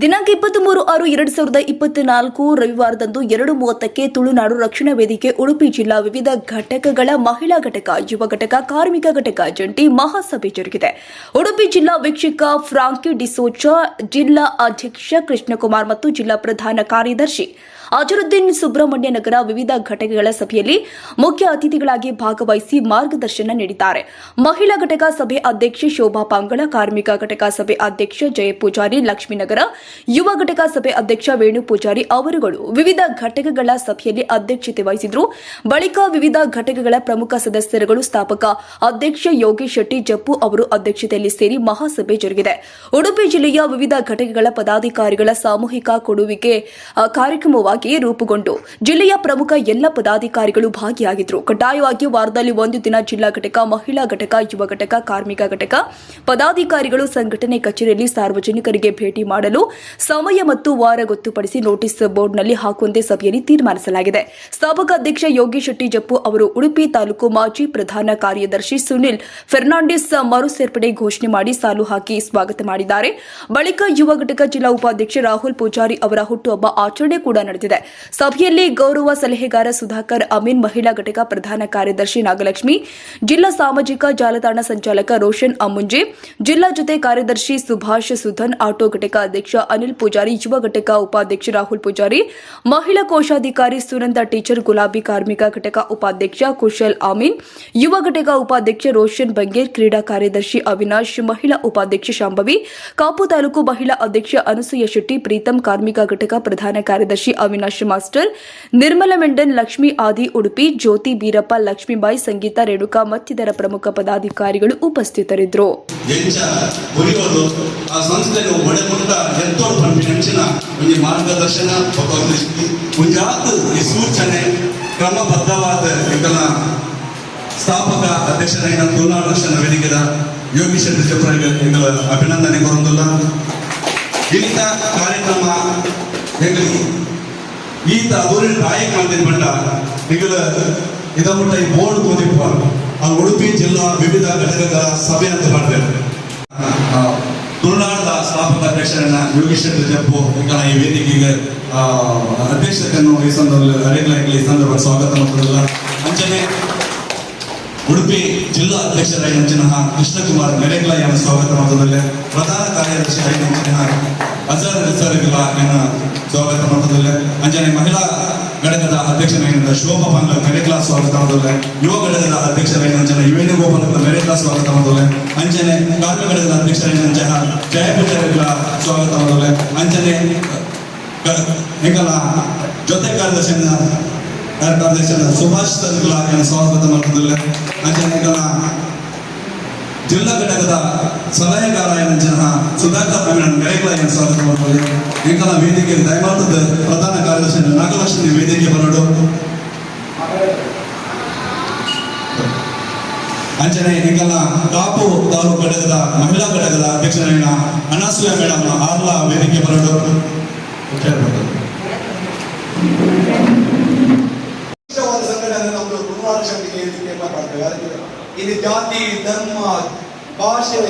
ದಿನಾಂಕ ಇಪ್ಪತ್ತ್ ಮೂರು ಆರು ಎರಡು ಸಾವಿರದ ಇಪ್ಪತ್ನಾಲ್ಕು ರವಿವಾರದಂದು ಎರಡು ಮೂವತ್ತಕ್ಕೆ ತುಳುನಾಡು ರಕ್ಷಣಾ ವೇದಿಕೆ ಉಡುಪಿ ಜಿಲ್ಲಾ ವಿವಿಧ ಘಟಕಗಳ ಮಹಿಳಾ ಘಟಕ, ಯುವ ಘಟಕ, ಕಾರ್ಮಿಕ ಘಟಕ, ಜಂಟಿ ಮಹಾಸಭೆ ಜರುಗಿದೆ. ಉಡುಪಿ ಜಿಲ್ಲಾ ವೀಕ್ಷಕ ಫ್ರಾಂಕಿ ಡಿಸೋಚಾ ಜಿಲ್ಲಾ ಅಧ್ಯಕ್ಷ ಕೃಷ್ಣಕುಮಾರ್ ಮತ್ತು ಜಿಲ್ಲಾ ಪ್ರಧಾನ ಕಾರ್ಯದರ್ಶಿ ಅಜರುದ್ದೀನ್ ಸುಬ್ರಹ್ಮಣ್ಯ ನಗರ ವಿವಿಧ ಘಟಕಗಳ ಸಭೆಯಲ್ಲಿ ಮುಖ್ಯ ಅತಿಥಿಗಳಾಗಿ ಭಾಗವಹಿಸಿ ಮಾರ್ಗದರ್ಶನ ನೀಡಿದ್ದಾರೆ. ಮಹಿಳಾ ಘಟಕ ಸಭೆ ಅಧ್ಯಕ್ಷೆ ಶೋಭಾ ಪಾಂಗಳ ಕಾರ್ಮಿಕ ಘಟಕ ಸಭೆ ಅಧ್ಯಕ್ಷ ಜಯ ಪೂಜಾರಿ ಲಕ್ಷ್ಮೀನಗರ ಯುವ ಘಟಕ ಸಭೆ ಅಧ್ಯಕ್ಷ ವೇಣು ಪೂಜಾರಿ ಅವರುಗಳು ವಿವಿಧ ಘಟಕಗಳ ಸಭೆಯಲ್ಲಿ ಅಧ್ಯಕ್ಷತೆ ವಹಿಸಿದ್ರು. ಬಳಿಕ ವಿವಿಧ ಘಟಕಗಳ ಪ್ರಮುಖ ಸದಸ್ಯರುಗಳು ಸ್ಥಾಪಕ ಅಧ್ಯಕ್ಷ ಯೋಗೇಶ್ ಶೆಟ್ಟಿ ಜಪ್ಪು ಅವರು ಅಧ್ಯಕ್ಷತೆಯಲ್ಲಿ ಸೇರಿ ಮಹಾಸಭೆ ಜರುಗಿದೆ. ಉಡುಪಿ ಜಿಲ್ಲೆಯ ವಿವಿಧ ಘಟಕಗಳ ಪದಾಧಿಕಾರಿಗಳ ಸಾಮೂಹಿಕ ಕೊಡುವಿಕೆ ಆ, ಕಾರ್ಯಕ್ರಮವಾಗಿ ರೂಪುಗೊಂಡು ಜಿಲ್ಲೆಯ ಪ್ರಮುಖ ಎಲ್ಲ ಪದಾಧಿಕಾರಿಗಳು ಭಾಗಿಯಾಗಿದ್ದರು ಕಡ್ಡಾಯವಾಗಿ ವಾರದಲ್ಲಿ ಒಂದು ದಿನ ಜಿಲ್ಲಾ ಘಟಕ, ಮಹಿಳಾ ಘಟಕ, ಯುವ ಘಟಕ, ಕಾರ್ಮಿಕ ಘಟಕ, ಪದಾಧಿಕಾರಿಗಳು ಸಂಘಟನೆ ಕಚೇರಿಯಲ್ಲಿ ಸಾರ್ವಜನಿಕರಿಗೆ ಭೇಟಿ ಮಾಡಲು ಸಮಯ ಮತ್ತು ವಾರ ಗೊತ್ತುಪಡಿಸಿ ನೋಟಿಸ್ ಬೋರ್ಡ್ನಲ್ಲಿ ಹಾಕುವಂತೆ ಸಭೆಯಲ್ಲಿ ತೀರ್ಮಾನಿಸಲಾಗಿದೆ. ಸ್ಥಾಪಕ ಅಧ್ಯಕ್ಷ ಯೋಗಿ ಶೆಟ್ಟಿ ಜಪ್ಪು ಅವರು ಉಡುಪಿ ತಾಲೂಕು ಮಾಜಿ ಪ್ರಧಾನ ಕಾರ್ಯದರ್ಶಿ ಸುನಿಲ್ ಫೆರ್ನಾಂಡಿಸ್ ಮರು ಸೇರ್ಪಡೆ ಘೋಷಣೆ ಮಾಡಿ ಸಾಲು ಹಾಕಿ ಸ್ವಾಗತ ಮಾಡಿದ್ದಾರೆ. ಬಳಿಕ ಯುವ ಘಟಕ ಜಿಲ್ಲಾ ಉಪಾಧ್ಯಕ್ಷ ರಾಹುಲ್ ಪೂಜಾರಿ ಅವರ ಹುಟ್ಟುಹಬ್ಬ ಆಚರಣೆ ಕೂಡ ನಡೆದಿದೆ. ಸಭೆಯಲ್ಲಿ ಗೌರವ ಸಲಹೆಗಾರ ಸುಧಾಕರ್, ಅಮೀನ್ ಮಹಿಳಾ ಘಟಕ ಪ್ರಧಾನ ಕಾರ್ಯದರ್ಶಿ ನಾಗಲಕ್ಷ್ಮಿ, ಜಿಲ್ಲಾ ಸಾಮಾಜಿಕ ಜಾಲತಾಣ ಸಂಚಾಲಕ ರೋಷನ್ ಅಮ್ಮುಂಜೆ ಜಿಲ್ಲಾ ಜೊತೆ ಕಾರ್ಯದರ್ಶಿ ಸುಭಾಷ್ ಸುಧನ್, ಆಟೋ ಘಟಕ ಅಧ್ಯಕ್ಷ ಅನಿಲ್ ಪೂಜಾರಿ, ಯುವ ಘಟಕ ಉಪಾಧ್ಯಕ್ಷ ರಾಹುಲ್ ಪೂಜಾರಿ, ಮಹಿಳಾ ಕೋಶಾಧಿಕಾರಿ ಸುನಂದ, ಟೀಚರ್ ಗುಲಾಬಿ ಕಾರ್ಮಿಕ ಘಟಕ ಉಪಾಧ್ಯಕ್ಷ ಕುಶಲ್ ಆಮೀನ್ ಯುವ ಘಟಕ ಉಪಾಧ್ಯಕ್ಷ ರೋಷನ್ ಬಂಗೇರ್, ಕ್ರೀಡಾ ಕಾರ್ಯದರ್ಶಿ ಅವಿನಾಶ್, ಮಹಿಳಾ ಉಪಾಧ್ಯಕ್ಷ ಶಾಂಭವಿ, ಕಾಪು ತಾಲೂಕು ಮಹಿಳಾ ಅಧ್ಯಕ್ಷ ಅನಸೂಯ ಶೆಟ್ಟಿ, ಪ್ರೀತಂ ಕಾರ್ಮಿಕ ಘಟಕ ಪ್ರಧಾನ ಕಾರ್ಯದರ್ಶಿ ಅವಿನಾಶ್ ಮಾಸ್ಟರ್, ನಿರ್ಮಲ ಮೆಂಡನ್, ಲಕ್ಷ್ಮಿ ಆದಿ ಉಡುಪಿ, ಜ್ಯೋತಿ ಬೀರಪ್ಪ, ಲಕ್ಷ್ಮೀಬಾಯಿ, ಸಂಗೀತ ರೇಣುಕಾ ಮತ್ತಿತರ ಪ್ರಮುಖ ಪದಾಧಿಕಾರಿಗಳು ಉಪಸ್ಥಿತರಿದ್ದರು. ಸ್ಥಾಪಕ ವೇದಿಕೆಯ ಅಭಿನಂದನೆ ಕೊರೊಂದುಲ್ಲ ಇಂಥ ಕಾರ್ಯಕ್ರಮ ಎಂಗಲಿ ಈತ ಅದೂರಿನ ನಾಯಕ ಮಾಡ್ತೀನಿ ಬಂಡ ನಿಗಲ ಇದಮುಟ್ಟ ಈ ಬೋರ್ಡ್ ಓದಿಪ್ಪ. ಆ ಉಡುಪಿ ಜಿಲ್ಲಾ ವಿವಿಧ ಘಟಕಗಳ ಸಭೆ ಅಂತ ಮಾಡ್ತೇವೆ ಆ, ತುಳುನಾಡದ ಸ್ಥಾಪಕ ಅಧ್ಯಕ್ಷರನ್ನ ಯೋಗೇಶ್ ಶೆಟ್ಟಿ ಜಪ್ಪು. ಈಗ ಈ ವೇದಿಕೆಗೆ ಆ, ಅಧ್ಯಕ್ಷತೆಯನ್ನು ಈ ಸಂದರ್ಭದಲ್ಲಿ ಅರೆಗ್ಲಾಗಿ ಈ ಸಂದರ್ಭ ಸ್ವಾಗತ ಮಾಡೋದಿಲ್ಲ ಅಂಚನೆ ಉಡುಪಿ ಜಿಲ್ಲಾ ಅಧ್ಯಕ್ಷರಾಗಿ ಅಂಚಿನ ಕೃಷ್ಣಕುಮಾರ್ ಮೆರೆಗ್ಲಾಯನ್ನು ಸ್ವಾಗತ ಮಾಡುವುದಲ್ಲೇ ಪ್ರಧಾನ ಕಾರ್ಯದರ್ಶಿ ಅಂಚಿನ ಅಜರ್ ಸರ್ಗಳ ಸ್ವಾಗತ ಮಾಡುವುದಲ್ಲೇ ಅಂಜನೆ, ಮಹಿಳಾ ಘಟಕದ ಅಧ್ಯಕ್ಷನಾಗಿದ್ದ ಶೋಭಾ ಪಾಂಗ್ಲ ಕ್ಲಾಸ್ ಸ್ವಾಗತ ಮಾಡೋದಿಲ್ಲ ಯುವ ಘಟಕದ ಅಧ್ಯಕ್ಷರಾಗಿ ಅಂಜನ? ವೇಣುಗೋಪಾಲ ಕ್ಲಾಸ್ ಸ್ವಾಗತ ಮಾಡೋದಿಲ್ಲ ಅಂಜನೆ, ಕಾರ್ಮಿಕ ಘಟಕದ ಅಧ್ಯಕ್ಷರಾಗಿ ಅಂಜನ? ಜಯಪುರ ಸ್ವಾಗತ ಮಾಡೋದಿಲ್ಲ ಅಂಜನೆ ಹೆಂಗಲ್ಲ ಜೊತೆ ಕಾರ್ಯದರ್ಶಿನ ಕಾರ್ಯದರ್ಶಿನ ಸುಭಾಷ್ ತರ್ಗಳ ಸ್ವಾಗತ ಅಂಜನೆ ಅಂಚನೆಗಳ ಜಿಲ್ಲಾ ಘಟಕದ ಸಲಹೆಗಾರ ಜನ ಸುಧಾಕರ್ ಪ್ರವೀಣ್ ಮೆರೆಗಳ ಸ್ವಾಗತ ಮಾಡುತ್ತದೆ ಇಂಕಲ ವೇದಿಕೆ ದಯಮಾತದ ಪ್ರಧಾನ ಕಾರ್ಯದರ್ಶಿ ನಾಗಲಕ್ಷ್ಮಿ ವೇದಿಕೆ ಬರೋಡು ಅಂಚನೆ ಇಂಕಲ ಕಾಪು ತಾಲೂಕು ಘಟಕದ ಮಹಿಳಾ ಘಟಕದ ಅಧ್ಯಕ್ಷರಾಗಿನ ಅನಸೂಯ ಮೇಡಮ್ ಆರ್ಲಾ ವೇದಿಕೆ ಬರೋಡು ಕೇಳ್ಬೋದು ವಿಶೇಷವಾದ ಸಂಘಟನೆ ನಮ್ಮದು ತುಳುನಾಡು ಶಕ್ತಿಗೆ ಇದಕ್ಕೆ ಮಾಡ್ತೇವೆ ಅದಕ್ಕೆ ಇಲ್ಲಿ ಜಾತಿ ಧರ್ಮ ಭಾಷೆ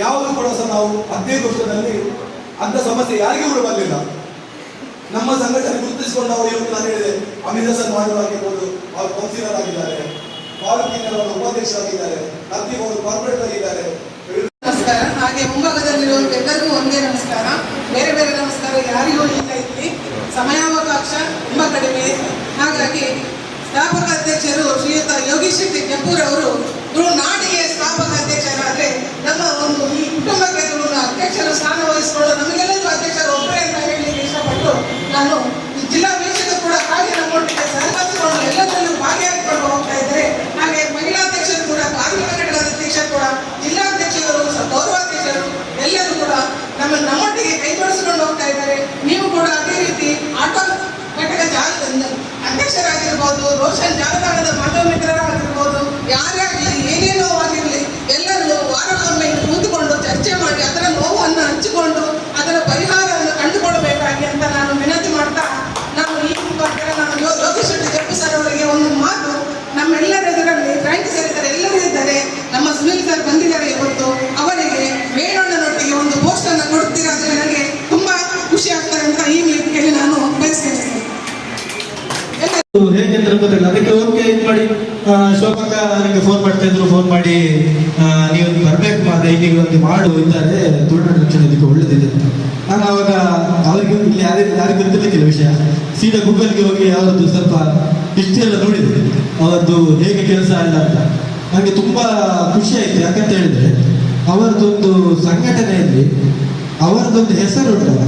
ಯಾವುದು ಕೂಡ ಸಹ ನಾವು ಹದಿನೈದು ವರ್ಷದಲ್ಲಿ ಅಂತ ಸಮಸ್ಯೆ ಯಾರಿಗೂ ಕೂಡ ನಮ್ಮ ಸಂಘಟನೆ ಗುರುತಿಸಿಕೊಂಡವರು ಇವತ್ತು ನಾನು ಹೇಳಿದೆ ಅಮಿತ್ ಹಸನ್ ಆಗಿರ್ಬೋದು, ಅವರು ಕೌನ್ಸಿಲರ್ ಆಗಿದ್ದಾರೆ ತಾಲೂಕಿನ ಉಪಾಧ್ಯಕ್ಷ ಆಗಿದ್ದಾರೆ ಅತಿ ಅವರು ಕಾರ್ಪೊರೇಟರ್ ಆಗಿದ್ದಾರೆ ನಮಸ್ಕಾರ, ಹಾಗೆ ಮುಂಭಾಗದಲ್ಲಿರುವಂತ ಎಲ್ಲರಿಗೂ ಒಂದೇ ನಮಸ್ಕಾರ. ಬೇರೆ ಬೇರೆ ನಮಸ್ಕಾರ ಯಾರಿಗೂ ಇಲ್ಲ ಇಲ್ಲಿ. ಸಮಯಾವಕಾಶ ತುಂಬಾ ಕಡಿಮೆ. ಹಾಗಾಗಿ ಸ್ಥಾಪಕ ಅಧ್ಯಕ್ಷರು ಶ್ರೀಯುತ ಯೋಗೀಶ್ ಶೆಟ್ಟಿ ಕೆಂಪೂರ್ ಅವರು ತುಳುನಾಡಿಗೆ ಸ್ಥಾಪಕ ಅಧ್ಯಕ್ಷರಾದ್ರೆ ನಮ್ಮ ಒಂದು ಈ ಕುಟುಂಬಕ್ಕೆ ಅಧ್ಯಕ್ಷರ ಸ್ಥಾನ ವಹಿಸಿಕೊಂಡು ನಮಗೆಲ್ಲರೂ ಅಧ್ಯಕ್ಷರು ಒಬ್ಬರೇ ಅಂತ ಹೇಳಲಿಕ್ಕೆ ಇಷ್ಟಪಟ್ಟು ನಾನು ಈ ಜಿಲ್ಲಾ ವೀಕ್ಷಕ ಕೂಡ ಹಾಗೆ ನಮ್ಮೊಟ್ಟಿಗೆ ಸಹಕರಿಸಿಕೊಂಡು ಎಲ್ಲದರಲ್ಲೂ ಭಾಗಿಯಾಗಿಕೊಂಡು ಹೋಗ್ತಾ ಇದ್ದಾರೆ ಹಾಗೆ ಮಹಿಳಾಧ್ಯಕ್ಷರು ಕೂಡ ಕಾರ್ಮಿಕ ಘಟಕದ ಅಧ್ಯಕ್ಷರು ಕೂಡ ಜಿಲ್ಲಾಧ್ಯಕ್ಷರು ಸ- ಗೌರವಾಧ್ಯಕ್ಷರು ಎಲ್ಲರೂ ಕೂಡ ನಮ್ಮ ನಮ್ಮೊಟ್ಟಿಗೆ ಕೈ ಜೋಡಿಸಿಕೊಂಡು ಹೋಗ್ತಾ ಇದ್ದಾರೆ ನೀವು ಕೂಡ ಅದೇ ರೀತಿ ಆಟೋ ಘಟಕ ಜಾಲ ಅಧ್ಯಕ್ಷರಾಗಿರ್ಬೋದು ರೋಷನ್ ಜಾಲತಾಣದ ಮಾಧ್ಯಮ ಮಿತ್ರರಾಗಿರ್ಬೋದು ಯಾರಾಗಲಿ ಏನೇನೋ ಆಗಿರಲಿ ಎಲ್ಲರೂ ವಾರಕ್ಕೊಮ್ಮೆ ಇಲ್ಲಿ ಕೂತ್ಕೊಂಡು ಚರ್ಚೆ ಮಾಡಿ ಅದರ ನೋವನ್ನು ಹಂಚಿಕೊಂಡು ಅದರ ಪರಿಹಾರವನ್ನು ಕಂಡುಕೊಳ್ಳಬೇಕಾಗಿ ಅಂತ ನಾನು ವಿನಂತಿ ಮಾಡ್ತಾ ನಾನು ಈ ಮುಖಾಂತರ ನಾನು ಯೋ- ಯೋಗೇಶ್ ಶೆಟ್ಟಿ ಜಪ್ಪು ಸರ್ ಅವರಿಗೆ ಒಂದು ಮಾತು ನಮ್ಮೆಲ್ಲರ ಎದುರಲ್ಲಿ ಫ್ರಾಂಕ್ ಸರ್ ಇದ್ದಾರೆ ಎಲ್ಲರೂ ಇದ್ದಾರೆ ನಮ್ಮ ಸುನೀಲ್ ಸರ್ ಬಂದಿದ್ದಾರೆ ಇವತ್ತು ಅವರಿಗೆ ವೇಣಣ್ಣನೊಟ್ಟಿಗೆ ಒಂದು ಪೋಸ್ಟ್ ಅನ್ನು ಕೊಡ್ತೀರಾ ಅದು ನನಗೆ ತುಂಬಾ ಗೊತ್ತಿಲ್ಲ ಅದಕ್ಕೆ ಓಕೆ ಇದು ಮಾಡಿ ಆ, ಶೋಭಕ್ಕ ನನಗೆ ಫೋನ್ ಮಾಡ್ತಾ ಇದ್ರು ಫೋನ್ ಮಾಡಿ ನೀವು ಬರ್ಬೇಕು ಈಗ ಒಂದು ಮಾಡು ಇದ್ದಾರೆ. ತುಳುನಾಡು ರಕ್ಷಣೆ ಇದಕ್ಕೆ ಒಳ್ಳೇದಿದೆ. ನಾನು ಅವಾಗ ಅವರಿಗೆ ಇಲ್ಲಿ ಯಾರಿಗೆ ಯಾರಿಗೂ ಗೊತ್ತಿರ್ಲಿಕ್ಕಿಲ್ಲ ವಿಷಯ. ಸೀದಾ ಗೂಗಲ್ಗೆ ಹೋಗಿ ಅವರದ್ದು ಸ್ವಲ್ಪ ಹಿಸ್ಟ್ರಿ ಎಲ್ಲ ನೋಡಿದೆ. ಅವರದ್ದು ಹೇಗೆ ಕೆಲಸ ಅಲ್ಲ ಅಂತ. ನನಗೆ ತುಂಬ ಖುಷಿ ಆಯ್ತು. ಯಾಕಂತ ಹೇಳಿದ್ರೆ ಅವರದೊಂದು ಸಂಘಟನೆಯಲ್ಲಿ ಅವರದೊಂದು ಹೆಸರು ಉಂಟಲ್ಲ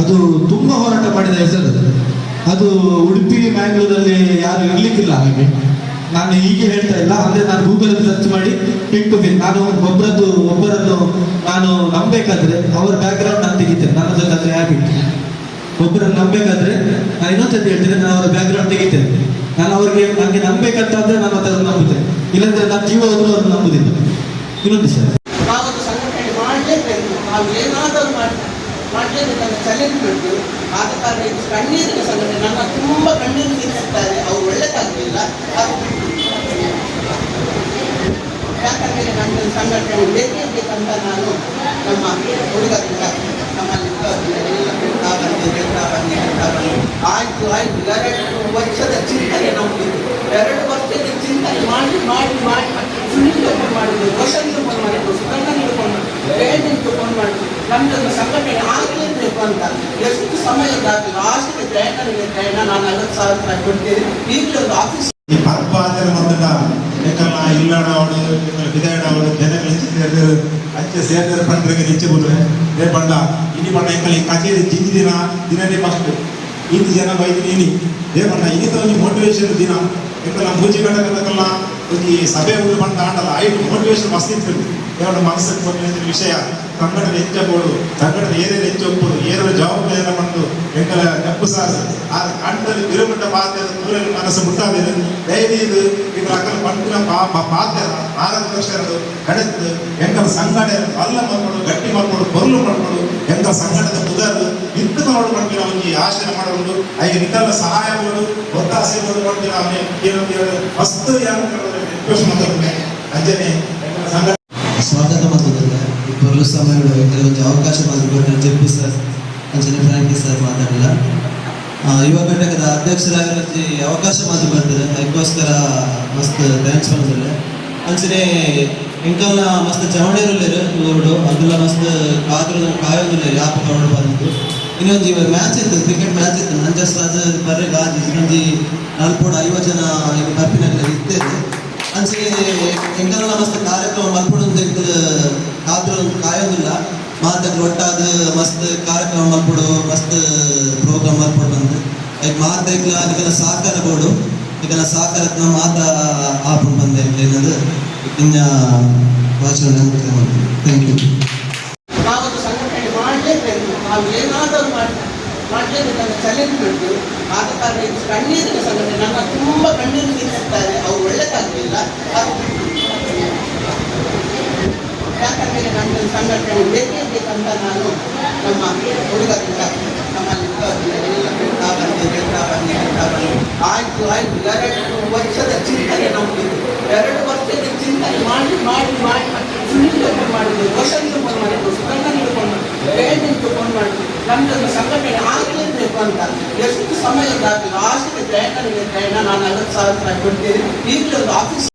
ಅದು ತುಂಬ ಹೋರಾಟ ಮಾಡಿದ ಹೆಸರು. ಅದು ಉಡುಪಿ ಮ್ಯಾಂಗ್ಳೂರಲ್ಲಿ ಯಾರು ಇರ್ಲಿಕ್ಕಿಲ್ಲ ಹಾಗೆ. ನಾನು ಹೀಗೆ ಹೇಳ್ತಾ ಇಲ್ಲ, ಅಂದ್ರೆ ನಾನು ಗೂಗಲ್ ಸರ್ಚ್ ಮಾಡಿ ಇಟ್ಕೋತೀನಿ ನಾನು ಒಬ್ಬರದ್ದು ಒಬ್ಬರನ್ನು ನಾನು ನಂಬೇಕಾದ್ರೆ ಅವ್ರ ಬ್ಯಾಕ್ಗ್ರೌಂಡ್ ನಾನು ತೆಗಿತೇನೆ. ನನ್ನ ಅದ್ರ ಹ್ಯಾಬಿಟ್ ಒಬ್ಬರನ್ನು ನಂಬೇಕಾದ್ರೆ ನಾನು ಇನ್ನೊಂದ್ಸತಿ ಹೇಳ್ತೇನೆ, ನಾನು ಅವರ ಬ್ಯಾಕ್ಗ್ರೌಂಡ್ ತೆಗಿತೇನೆ. ನಾನು ಅವ್ರಿಗೆ ನನಗೆ ನಂಬೇಕಂತಾದ್ರೆ ನಾನು ಅದನ್ನು ನಂಬುತ್ತೇನೆ. ಇಲ್ಲಾಂದ್ರೆ ನಾನು ಜೀವ ಹೋದ್ರು ಅವ್ರನ್ನ ನಂಬುದಿಲ್ಲ. ಇನ್ನೊಂದು ಸರ್ ನಾವೊಂದು ಮಾಡಲೇಬೇಕು. ನಾವು ಏನಾದರೂ ಮಾಡಿ ಮಾಡಲೇಬೇಕಂತ ಚಾಲೆಂಜ್ ಬಿಟ್ಟು ಆದ ಕಾರಣ ಇದು ಕಣ್ಣೀರಿನ ಸಂಘಟನೆ. ನನ್ನ ತುಂಬ ಕಣ್ಣೀರು ನಿಲ್ಲಿಸ್ತಾರೆ ಅವ್ರು ಒಳ್ಳೆದಾಗಲಿಲ್ಲ ಅದು ಯಾಕಂದರೆ ನಮ್ಮ ಸಂಘಟನೆ ಬೇಕೇ ಬೇಕಂತ ನಾನು ನಮ್ಮ ನಮ್ಮಲ್ಲಿ ಹೇಳ್ತಾ ಬಂದೆ ಬಂದೆ ಬಂದೆ ಆಯ್ತು ಎರಡು ವರ್ಷದ ಚಿಂತನೆ ನಮಗೆ ಎರಡು ವರ್ಷದ ಚಿಂತನೆ ಮಾಡಿ ಮಾಡಿ ಮಾಡಿ ಸುನೀಲ್ ಫೋನ್ ಮಾಡಿದ್ರು ರೋಷನ್ ಫೋನ್ ಮಾಡಿದ್ರು ಸುಕನ್ಯನಿಗೆ ಫೋನ್ ಮಾಡಿದ್ರು ಫೋನ್ ಮಾಡಿದ್ರು ಸಂಘಟನೆ ಅಂತ ಎಷ್ಟು ಸಮಯದಾಗಲಿ ಲಾಸ್ಟ್ಗೆ ಜಯಣ್ಣನಿಗೆ ಜಯಣ್ಣ ನಾನು ಐವತ್ತು ಸಾವಿರ ರೂಪಾಯಿ ಕೊಡ್ತೀನಿ ಈಗಲೇ ಒಂದು ಆಫೀಸ್ ಈ ಪರ್ಪಾದರ ಮೊದಲ ಅವಳು ಇಲ್ಲಡವಳು ಅವಳು ಜನಗಳು ಹೆಚ್ಚಿದ ಅಂಚೆ ಸೇರಿದ ಪಂಡ್ರಿಗೆ ಹೆಚ್ಚು ಬಿಡ್ರೆ ರೇ ಬಂಡ ಇನಿ ಬಣ್ಣ ಎಂಕಲ್ ಈ ಕಚೇರಿ ಜಿಂಜಿ ದಿನ ದಿನನೇ ಫಸ್ಟ್ ಇಂದು ಜನ ಬೈದು ಇನಿ ರೇ ಬಣ್ಣ ಇನ್ನಿತ ಒಂದು ಮೋಟಿವೇಶನ್ ದಿನ ಎಂಕಲ್ಲ ಮೂಜಿ ಗಂಡಕಲ್ಲ ಒಂದು ಈ ಸಭೆ ಉಳ್ಳು ಬಂದ ಆಂಡಲ್ಲ ಐದು ಮೋಟಿವೇಶನ್ ಮಸ್ತ್ ಇತ್ತು ಎರಡು ಮನಸ್ಸಿಗೆ ಬಂದ ವಿಷಯ ಸಂಘಟನೆ ಹೆಚ್ಚಬಹುದು ಸಂಘಟನೆ ಏನೇನು ಹೆಚ್ಚೊಪ್ಪುದು ಏನೇನು ಜವಾಬ್ದಾರಿ ಬಂದು ಎಂಕಲ ನೆಪ್ಪು ಸಾರು ಆ ಕಂಡಲ್ಲಿ ಬಿರುಮುಟ್ಟ ಪಾತ್ರ ದೂರಲ್ಲಿ ಮನಸ್ಸು ಮುಟ್ಟಾದೇನೆ ಡೈಲಿ ಇದು ಈಗ ಅಕ್ಕಲ ಪಂಪಿನ ಪಾತ್ರ ಮಾರ್ಗದರ್ಶನದು ಕಡೆದು ಎಂಕಲ ಸಂಘಟನೆ ಅಲ್ಲ ಮಾಡ್ಕೊಂಡು ಗಟ್ಟಿ ಮಾಡ್ಕೊಂಡು ಬರಲು ಮಾಡ್ಕೊಂಡು ಎಂಕಲ ಸಂಘಟನೆ ಬುಧರು ಇತ್ತು ನೋಡು ಮಾಡ್ತೀವಿ ಅವನಿಗೆ ಹಾಗೆ ನಿಕ್ಕಲ್ಲ ಸಹಾಯ ಮಾಡೋದು ಒತ್ತಾಸೆ ಮಾಡ್ತೀವಿ ಏನಂತ ಹೇಳಿ ಯಾರು ರಿಕ್ವೆಸ್ಟ್ ಅಂಜನೆ ಸ್ವಾಗತ ಮಾಡ್ತಿದ್ದಾರೆ ಇಬ್ಬರು ಸಮಯಗಳು ಕೆಲವೊಂದು ಅವಕಾಶ ಮಾಡಿಕೊಂಡು ಜೆಪಿ ಸರ್ ಅಂಚನೆ ಫ್ರಾಂಕಿ ಸರ್ ಮಾತಾಡಲ್ಲ. ಯುವ ಘಟಕದ ಅಧ್ಯಕ್ಷರಾಗಿರೋ ಅವಕಾಶ ಮಾತು ಬರ್ತಾರೆ ಅದಕ್ಕೋಸ್ಕರ ಮಸ್ತ್ ಥ್ಯಾಂಕ್ಸ್ ಮಾಡಿದ್ರೆ ಅಂಚನೆ ಎಂಕಲ್ನ ಮಸ್ತ್ ಚವಣೇರಲ್ಲಿರು ಇವರು ಅದೆಲ್ಲ ಮಸ್ತ್ ಕಾದ್ರು ಕಾಯೋದಿಲ್ಲ ಯಾಪ ಕವಡ ಬಂದಿದ್ದು ಇನ್ನೊಂದು ಇವಾಗ ಮ್ಯಾಚ್ ಇತ್ತು ಕ್ರಿಕೆಟ್ ಮ್ಯಾಚ್ ಇತ್ತು. ನಾನು ಜಸ್ಟ್ ಅದು ಬರ್ರೆ ಗಾಜಿ ಇನ್ನೊಂದು ನಾಲ್ಕು ಐವತ್ತು ಜನ ಈಗ ಬರ್ಪಿನಲ್ಲಿ ಇರ್ತೇವೆ ಅಂಚೆ ಎಂಕಲ್ನ ಮಸ್ತ್ ಕಾರ್ಯಕ್ರಮ ಮಲ್ಪಡು ಕಾದ್ರು ಕಾಯೋದಿಲ್ಲ. ಮಾತಕ್ಕೆ ಒಟ್ಟಾದ ಮಸ್ತ್ ಕಾರ್ಯಕ್ರಮ ಮಲ್ಪುಡು, ಮಸ್ತ್ ಪ್ರೋಗ್ರಾಮ್ ಮಲ್ಪುಡು ಬಂದು ಈಗ ಮಾತ ಅದಕ್ಕೆಲ್ಲ ಸಹಕಾರ ಬೋಡು ಇದೆಲ್ಲ ಸಾಕಾರ ಮಾತ ಆಪು ಬಂದೆ ಏನದು ಇನ್ನ ಭಾಷಣ ಥ್ಯಾಂಕ್ ಯು ನಾವು ಏನಾದರೂ ಮಾಡಿ ಮಾಡಲೇಬೇಕಾದ ಚಾಲೆಂಜ್ ಬಿಟ್ಟು ಆದ ಕಾರಣ ಇದು ಕಣ್ಣೀರಿನ ಸಂಘಟನೆ. ನನ್ನ ತುಂಬ ಕಣ್ಣೀರು ನಿಲ್ಲಿಸ್ತಾರೆ ಅವ್ರು ಒಳ್ಳೆದಾಗಲಿಲ್ಲ. ಯಾಕಂದರೆ ನನ್ನ ಸಂಘಟನೆ ಬೇಕೇ ಬೇಕಂತ ನಾನು ನಮ್ಮ ಹುಡುಗರಿಂದ ನಮ್ಮಲ್ಲಿ ಎಲ್ಲ ಹೇಳ್ತಾ ಬಂದೆ ಹೇಳ್ತಾ ಬಂದೆ ಹೇಳ್ತಾ ಬಂದೆ. ಆಯ್ತು ಆಯ್ತು. ಎರಡು ವರ್ಷದ ಚಿಂತನೆ ನಮ್ಮದು ಎರಡು ವರ್ಷದ ಚಿಂತನೆ ಮಾಡಿ ಮಾಡಿ ಮಾಡಿ ಸುನೀಲ್ ಫೋನ್ ಮಾಡಿದ್ರು ರೋಷನ್ ಫೋನ್ ಮಾಡಿದ್ರು ಸುಕನ್ಯನಿಗೆ ಫೋನ್ ಮಾಡಿದ್ರು ಜಯಂತಿಗೆ ಫೋನ್ ಮಾಡಿದ್ರು ನಮ್ದೊಂದು ಸಂಘಟನೆ ಆಗಲೇಬೇಕು ಅಂತ ಎಷ್ಟು ಸಮಯದಾಗಲಿ ಲಾಸ್ಟ್ಗೆ ಜಯಣ್ಣನಿಗೆ ಜಯಣ್ಣ ನಾನು ಐವತ್ತು ಸಾವಿರ ರೂಪಾಯಿ ಕೊಡ್ತೇನೆ ಈಗಲೇ ಒಂದು ಆಫೀಸ್